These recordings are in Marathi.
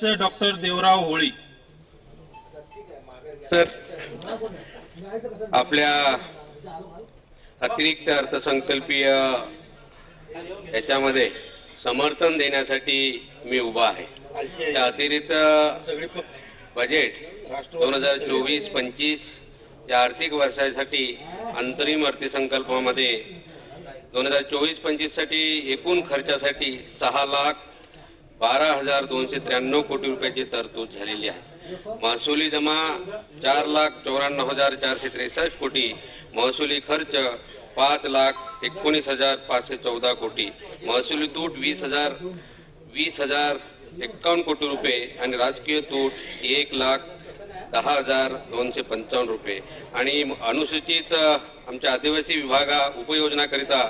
Sir doctor Devrao Holi. Sir आपल्या अतिरिक्त अर्थसंकल्पीय याच्यामध्ये समर्थन देण्यासाठी मी उभा आहे. त्या अतिरिक्त बजेट दोन हजार चोवीस पंचवीस या आर्थिक वर्षासाठी अंतरिम अर्थसंकल्पामध्ये दोन हजार चोवीस पंचवीससाठी एकूण खर्चासाठी सहा लाख बारा हजार दोनशे त्र्याण्णव कोटी रुपयाची तरतूद झालेली आहे. महसुली जमा चार लाख चौऱ्याण्णव हजार चारशे त्रेसष्ट कोटी. महसुली खर्च पाच लाख एकोणीस हजार पाचशे चौदा कोटी. महसुली तूट वीस हजार वीस हजार एक्कावन्न कोटी रुपये आणि राजकीय तूट एक लाख दहा हजार दोनशे पंचावन्न रुपये. आणि अनुसूचित आमच्या आदिवासी विभागा उपयोजनाकरिता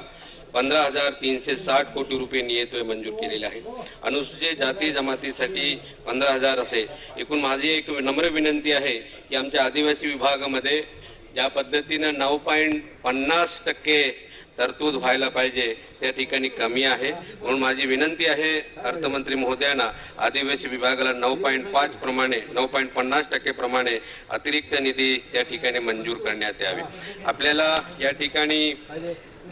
पंधरा हजार तीनशे साठ कोटी रुपये नियतोय मंजूर केलेले आहे अनुसूचित जाती जमातीसाठी पंधरा हजार असे. एकूण माझी एक नम्र विनंती आहे की आमच्या आदिवासी विभागामध्ये ज्या पद्धतीनं नऊ पॉईंट पन्नास टक्के तरतूद व्हायला पाहिजे त्या ठिकाणी कमी आहे. म्हणून माझी विनंती आहे अर्थमंत्री महोदयांना आदिवासी विभागाला नऊ पॉईंट पाच प्रमाणे नऊ पॉईंट पन्नास टक्के प्रमाणे अतिरिक्त निधी त्या ठिकाणी मंजूर करण्यात यावे. आपल्याला या ठिकाणी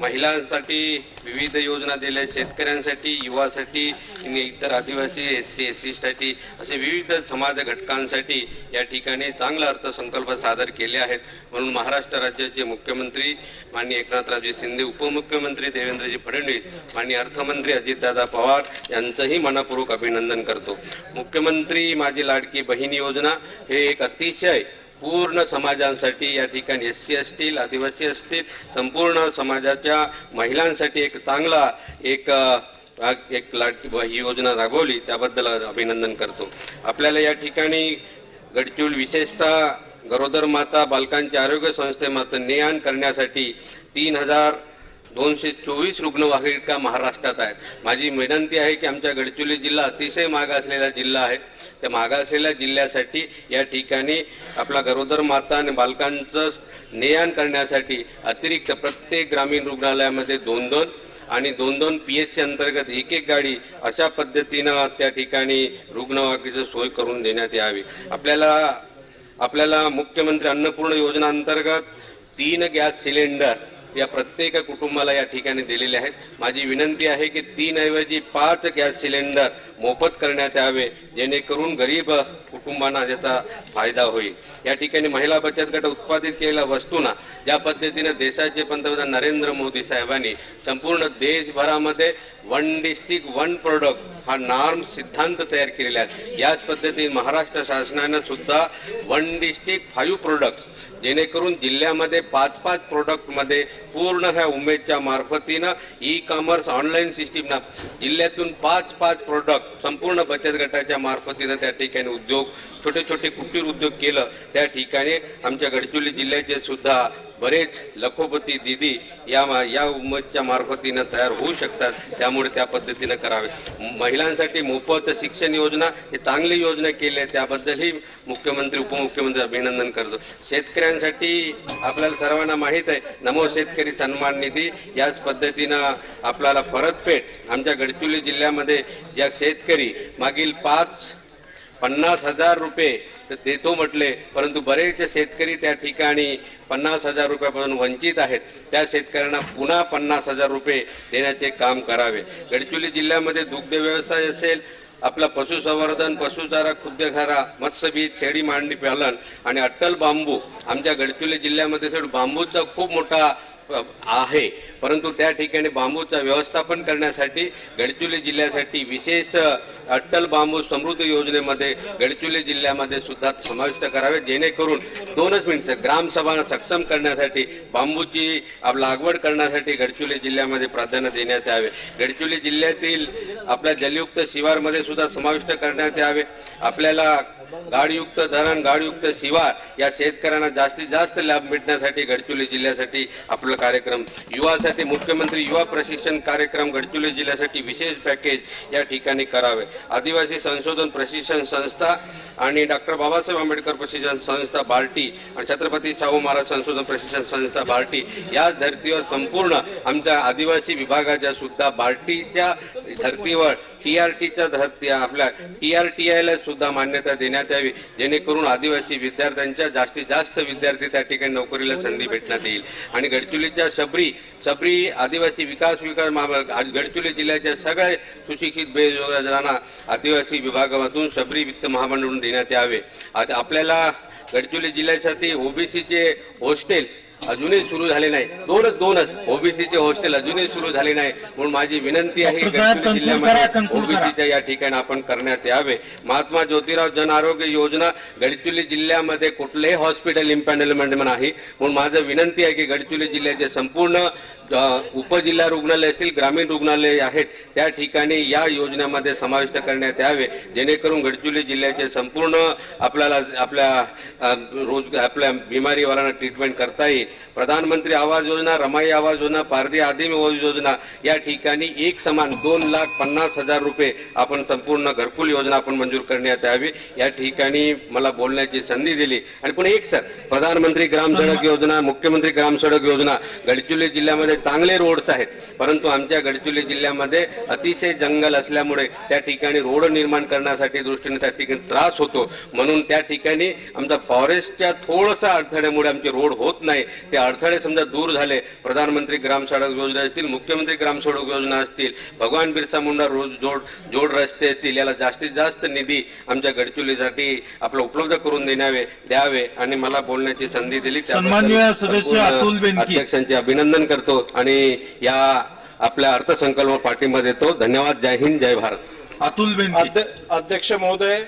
महिलांसाठी विविध योजना दिल्या शेतकऱ्यांसाठी युवासाठी आणि इतर आदिवासी एस सी एस सीसाठी असे विविध समाज घटकांसाठी या ठिकाणी चांगला अर्थसंकल्प सादर केले आहेत. म्हणून महाराष्ट्र राज्याचे मुख्यमंत्री माननीय एकनाथरावजी शिंदे उपमुख्यमंत्री देवेंद्रजी फडणवीस माननीय अर्थमंत्री अजितदादा पवार यांचंही मनापूर्वक अभिनंदन करतो. मुख्यमंत्री माझी लाडकी बहीण योजना हे एक अतिशय पूर्ण समाजांसाठी या ठिकाणी एस सी असतील आदिवासी असतील संपूर्ण समाजाच्या महिलांसाठी एक चांगला एक एक लाट ही योजना राबवली. त्याबद्दल अभिनंदन करतो. आपल्याला या ठिकाणी गडचिरोली विशेषतः गरोदर माता बालकांच्या आरोग्य संस्थेमार्फत ने आण करण्यासाठी तीन हजार दोनशे चोवीस रुग्णवाहिका महाराष्ट्रात आहेत. माझी विनंती आहे की आमच्या गडचिरोली जिल्हा अतिशय मागासलेला जिल्हा आहे. त्या मागासलेल्या जिल्ह्यासाठी या ठिकाणी आपला गरोदर माता आणि बालकांचं नेयान करण्यासाठी अतिरिक्त प्रत्येक ग्रामीण रुग्णालयामध्ये दोन दोन आणि दोन दोन पी एच सी अंतर्गत एक एक गाडी अशा पद्धतीनं त्या ठिकाणी रुग्णवाहिकेची सोय करून देण्यात यावी. आपल्याला आपल्याला मुख्यमंत्री अन्नपूर्ण योजना अंतर्गत तीन गॅस सिलेंडर या प्रत्येक कुटुंबाला या ठिकाणी दिलेले आहेत. माझी विनंती आहे की तीन ऐवजी पाच गॅस सिलेंडर मोफत करण्यात यावे जेणेकरून गरीब कुटुंबांना त्याचा फायदा होईल. या ठिकाणी महिला बचत गट उत्पादित केलेल्या वस्तूंना ज्या पद्धतीने देशाचे पंतप्रधान नरेंद्र मोदी साहेबांनी संपूर्ण देशभरामध्ये वन डिस्ट्रिक्ट वन प्रोडक्ट हा नॉर्म सिद्धांत तयार केलेला आहे. याच पद्धतीने महाराष्ट्र शासनानं सुद्धा वन डिस्ट्रिक्ट फाईव्ह प्रोडक्ट्स जेणेकरून जिल्ह्यामध्ये पाच पाच प्रोडक्टमध्ये पूर्ण ह्या उमेदच्या मार्फतीनं ई कॉमर्स ऑनलाईन सिस्टीमनं जिल्ह्यातून पाच पाच प्रोडक्ट संपूर्ण बचत गटाच्या मार्फतीनं त्या ठिकाणी उद्योग छोटे छोटे कुटीर उद्योग केलं. त्या ठिकाणी आमच्या गडचिरोली जिल्ह्याचे सुद्धा बरेच लखोपती दिदी या मा- या उमतच्या मार्फतीनं तयार होऊ शकतात. त्यामुळे त्या पद्धतीनं करावे. महिलांसाठी मोफत शिक्षण योजना हे चांगली योजना केली आहे. त्याबद्दलही मुख्यमंत्री उपमुख्यमंत्री अभिनंदन करतो. शेतकऱ्यांसाठी आपल्याला सर्वांना माहीत आहे नमो शेतकरी सन्मान निधी याच पद्धतीनं आपल्याला परतफेड. आमच्या गडचिरोली जिल्ह्यामध्ये ज्या शेतकरी मागील पाच पन्नास हजार रुपये तर देतो म्हटले परंतु बरेचसे शेतकरी त्या ठिकाणी पन्नास हजार रुपयापासून वंचित आहेत. त्या शेतकऱ्यांना पुन्हा पन्नास हजार रुपये देण्याचे काम करावे. गडचिरोली जिल्ह्यामध्ये दुग्ध व्यवसाय असेल आपला पशुसंवर्धन पशुचारा खुद्दखारा मत्स्यबीज शेळी मांडणी पालन आणि अट्टल बांबू. आमच्या गडचिरोली जिल्ह्यामध्ये बांबूचा खूप मोठा आहे. परंतु त्या ठिकाणी बांबूचा व्यवस्थापन करण्यासाठी गडचिरोली जिल्ह्यासाठी विशेष अटल अट्टल बांबू समृद्ध योजनेमध्ये गडचिरोली जिल्ह्यामध्ये सुद्धा समाविष्ट करावे. जेणेकरून दोनच मिनिट ग्रामसभा सक्षम करण्यासाठी बांबूची लागवड करण्यासाठी गडचिरोली जिल्ह्यामध्ये प्राधान्य देण्यात यावे. गडचिरोली जिल्ह्यातील आपल्या जलयुक्त शिवारमध्ये सुद्धा समाविष्ट करण्यात यावे. आपल्याला गाडयुक्त धरण गाडयुक्त शिवार या शेतकऱ्यांना जास्तीत जास्त लाभ मिळण्यासाठी गडचिरोली जिल्ह्यासाठी आपला कार्यक्रम युवासाठी मुख्यमंत्री युवा प्रशिक्षण कार्यक्रम गडचिरोली जिल्ह्यासाठी विशेष पॅकेज या ठिकाणी करावे. आदिवासी संशोधन प्रशिक्षण संस्था आणि डॉक्टर बाबासाहेब आंबेडकर प्रशिक्षण संस्था बार्टी आणि छत्रपती शाहू महाराज संशोधन प्रशिक्षण संस्था बार्टी या धर्तीवर संपूर्ण आमच्या आदिवासी विभागाच्या सुद्धा बार्टीच्या धर्तीवर टी आर टीच्या धर्ती आपल्या टी आर टी आयला सुद्धा मान्यता देण्यात यावी. जेणेकरून आदिवासी विद्यार्थ्यांच्या जास्तीत जास्त विद्यार्थी त्या ठिकाणी नोकरीला संधी भेटण्यात येईल. आणि गडचिरोलीच्या शबरी शबरी आदिवासी विकास विकास महामंडळ गडचिरोली जिल्ह्याच्या सगळ्या सुशिक्षित बेरोजगारांना आदिवासी विभागामधून शबरी वित्त महामंडळून देण्यात यावे. आता आपल्याला गडचिरोली जिल्ह्यासाठी ओबीसीचे हॉस्टेल्स अजूनही सुरू झाले नाही. दोनच दोनच. ओबीसीचे हॉस्टेल अजूनही सुरू झाले नाही. म्हणून माझी विनंती आहे जिल्ह्यामध्ये. ओबीसीच्या या ठिकाणी आपण करण्यात यावे. महात्मा ज्योतिराव जन आरोग्य योजना गडचिरोली जिल्ह्यामध्ये कुठलेही हॉस्पिटल इम्पॅनलमेंट नाही. म्हणून माझं विनंती आहे की गडचिरोली जिल्ह्याचे संपूर्ण उपजिल्हा रुग्णालय असतील ग्रामीण रुग्णालय आहेत त्या ठिकाणी या योजनेमध्ये समाविष्ट करण्यात यावे. जेणेकरून गडचिरोली जिल्ह्याचे संपूर्ण आपल्याला आपल्या रोज आपल्या बिमारीवाल्यांना ट्रीटमेंट करता येईल. प्रधानमंत्री आवास योजना रमाई आवास योजना पारधी आदिम योजना या ठिकाणी एक समान दोन लाख पन्नास हजार रुपये आपण संपूर्ण घरकुल योजना आपण मंजूर करण्यात यावी. या ठिकाणी मला बोलण्याची संधी दिली. आणि पुन्हा एक सर प्रधानमंत्री ग्राम सडक योजना मुख्यमंत्री ग्राम सडक योजना गडचिरोली जिल्ह्यामध्ये चांगले रोड्स आहेत. परंतु आमच्या गडचिरोली जिल्ह्यामध्ये अतिशय जंगल असल्यामुळे त्या ठिकाणी रोड निर्माण करण्यासाठी दृष्टीने त्या ठिकाणी त्रास होतो. म्हणून त्या ठिकाणी आमचा फॉरेस्टच्या थोडसा अडथळ्यामुळे आमचे रोड होत नाही. ते अडथळे समजा दूर झाले प्रधानमंत्री ग्राम सडक योजना असतील मुख्यमंत्री ग्राम सडक योजना असतील भगवान बिरसा मुंडा रोज जोड जोड रस्ते असतील याला जास्तीत जास्त निधी आमच्या गडचिरोलीसाठी आपला उपलब्ध करून देण्यावे द्यावे आणि मला बोलण्याची संधी दिली. अध्यक्षांचे अभिनंदन करतो आणि या आपल्या अर्थसंकल्प पाठिंबा देतो. धन्यवाद. जय हिंद जय भारत. अतुल अध्यक्ष महोदय